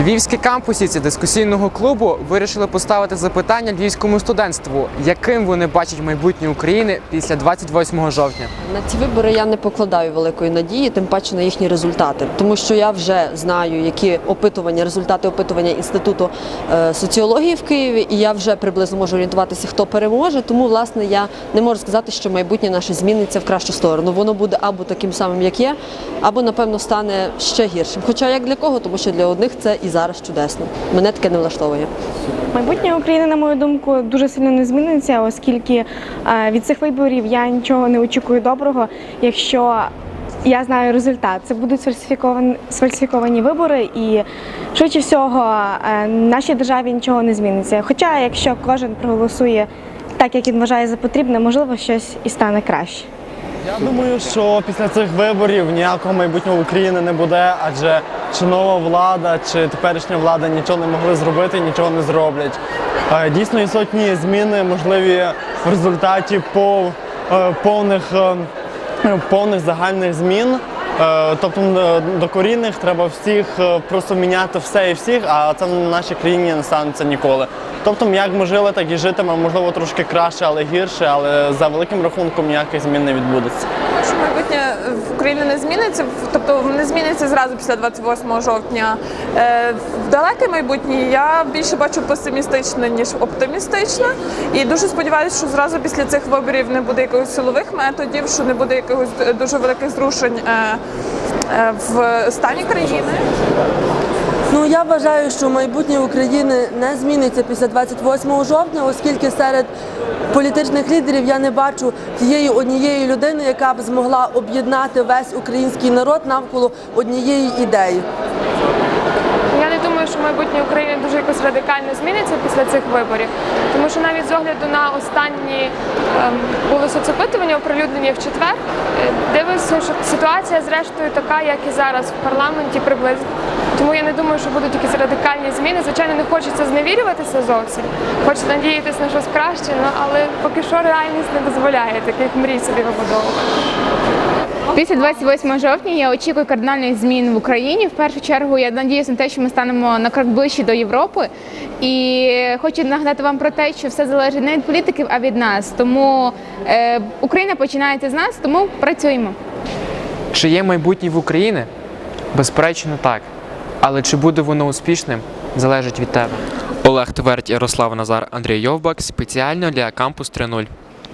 Львівські кампусівці дискусійного клубу вирішили поставити запитання львівському студентству, яким вони бачать майбутнє України після 28 жовтня. На ці вибори я не покладаю великої надії, тим паче на їхні результати, тому що я вже знаю, які опитування, результати опитування інституту е, соціології в Києві, і я вже приблизно можу орієнтуватися, хто переможе. Тому, власне, я не можу сказати, що майбутнє наше зміниться в кращу сторону. Воно буде або таким самим, як є, або напевно стане ще гіршим. Хоча як для кого, тому що для одних це і зараз чудесно. Мене таке не влаштовує. Майбутнє України, на мою думку, дуже сильно не зміниться, оскільки від цих виборів я нічого не очікую доброго, якщо я знаю результат. Це будуть сфальсифіковані, сфальсифіковані вибори, і швидше всього нашій державі нічого не зміниться. Хоча, якщо кожен проголосує так, як він вважає за потрібне, можливо, щось і стане краще. Я думаю, що після цих виборів ніякого майбутнього України не буде, адже чи нова влада, чи теперішня влада нічого не могли зробити, нічого не зроблять. Е, Дійсно, і сотні зміни можливі в результаті е, повних, е, повних загальних змін. Тобто е, докорінних треба всіх просто міняти все і всіх, а це в нашій країні не станеться ніколи. Тобто, як ми жили, так і житимемо, можливо, трошки краще, але гірше, але за великим рахунком ніяких змін не відбудеться. Майбутнє в Україні не зміниться, тобто не зміниться зразу після 28 жовтня. Е, В далеке майбутнє я більше бачу песимістично, ніж оптимістично. І дуже сподіваюся, що зразу після цих виборів не буде якихось силових методів, що не буде якихось дуже великих зрушень е, е, в стані країни. Ну я вважаю, що майбутнє України не зміниться після 28 жовтня, оскільки серед політичних лідерів я не бачу тієї однієї людини, яка б змогла об'єднати весь український народ навколо однієї ідеї. Я не думаю, що майбутнє України дуже якось радикально зміниться після цих виборів, тому що навіть з огляду на останні ем, були соцопитування, оприлюднені в четвер, е, дивишся, що ситуація зрештою така, як і зараз в парламенті приблизно. Тому я не думаю, що будуть якісь радикальні зміни. Звичайно, не хочеться зневірюватися зовсім. Хочеться надіятися на щось краще, ну, але поки що реальність не дозволяє таких мрій собі вибудовувати. Після 28 жовтня я очікую кардинальних змін в Україні. В першу чергу я надіюся на те, що ми станемо на крок ближче до Європи. І хочу нагадати вам про те, що все залежить не від політиків, а від нас. Тому е, Україна починається з нас, тому працюємо. Чи є майбутнє в Україні? Безперечно, так. Але чи буде воно успішним, залежить від тебе. Олег Твердь, Ярослав Назар, Андрій Йовбак спеціально для Кампус 3.0.